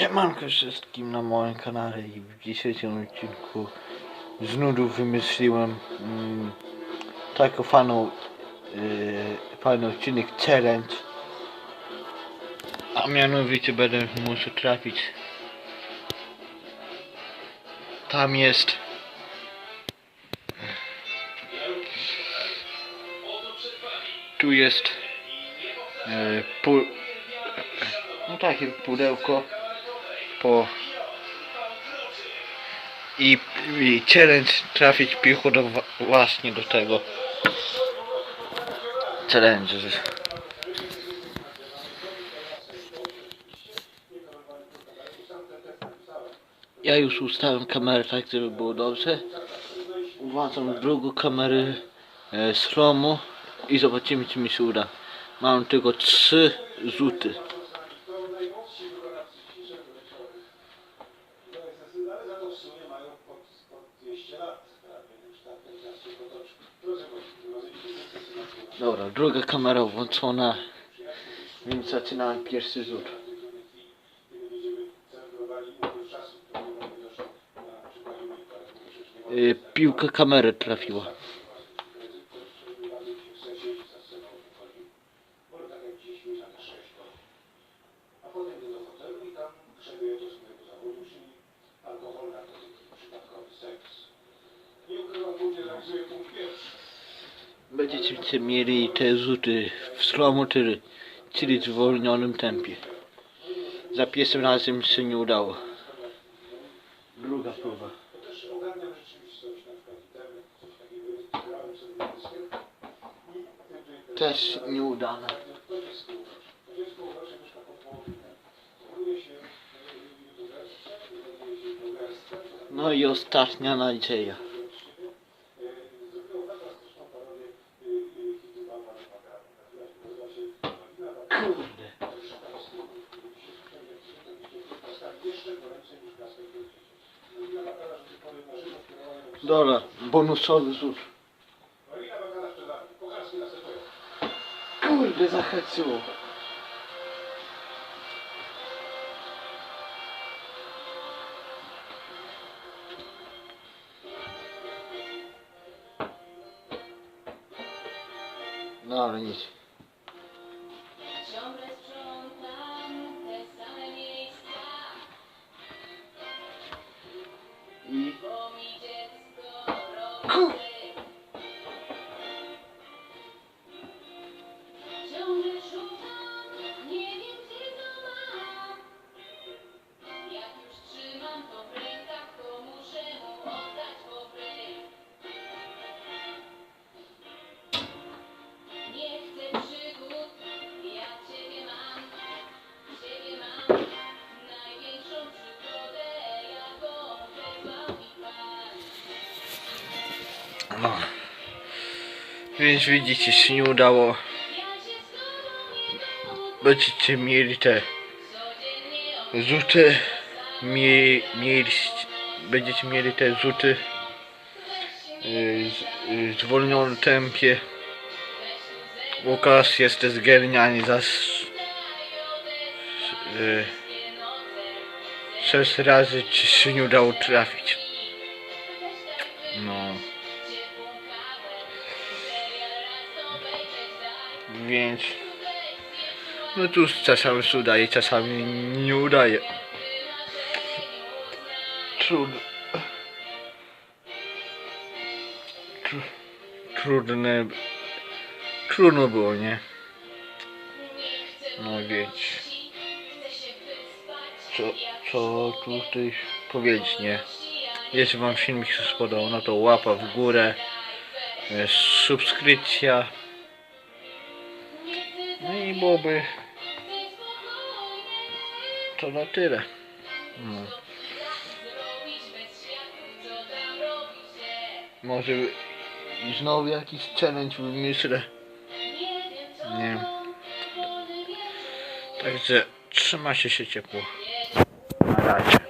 Siemanko wszystkim na moim kanale i w dzisiejszym odcinku z nudów wymyśliłem mm, taką fajną, yy, fajny odcinek challenge. A mianowicie będę musiał trafić. Tam jest. Tu jest pu, no takie pudełko po i, i challenge trafić piłką do, właśnie do tego challenge ja już ustawiam kamerę tak żeby było dobrze. Uważam drugą kamerę e, z Romu i zobaczymy czy mi się uda. Mam tylko trzy rzuty Dobra, druga kamera włączona, więc zaczynamy pierwszy rzut. Y, Piłka kamerę trafiła. Będziecie mieli te rzuty w slow czyli, czyli w zwolnionym tempie. Za pierwszym razem się nie udało. Druga próba. Też nieudana. No i ostatnia nadzieja. Dobra, bonusowy rzut. Kurde, zahaczyło. No ale nic. No. Więc widzicie, się nie udało. Będziecie mieli te rzuty. Mie, mieliście, będziecie mieli te rzuty y, z- y, w zwolnionym tempie. Łukasz jest zgarniany za y, sześć razy ci się nie udało trafić. No. Więc no tu czasami się udaje, czasami nie udaje. Trud... Tru... Trudne... Trudno było, nie? No więc... Co, co tutaj powiedzieć, nie? Jeśli wam filmik się spodobał, no to łapa w górę, e, subskrypcja. Byłoby to na tyle. No. Może znowu jakiś challenge wymyślę. Nie wiem. Także trzyma się się ciepło. Na razie.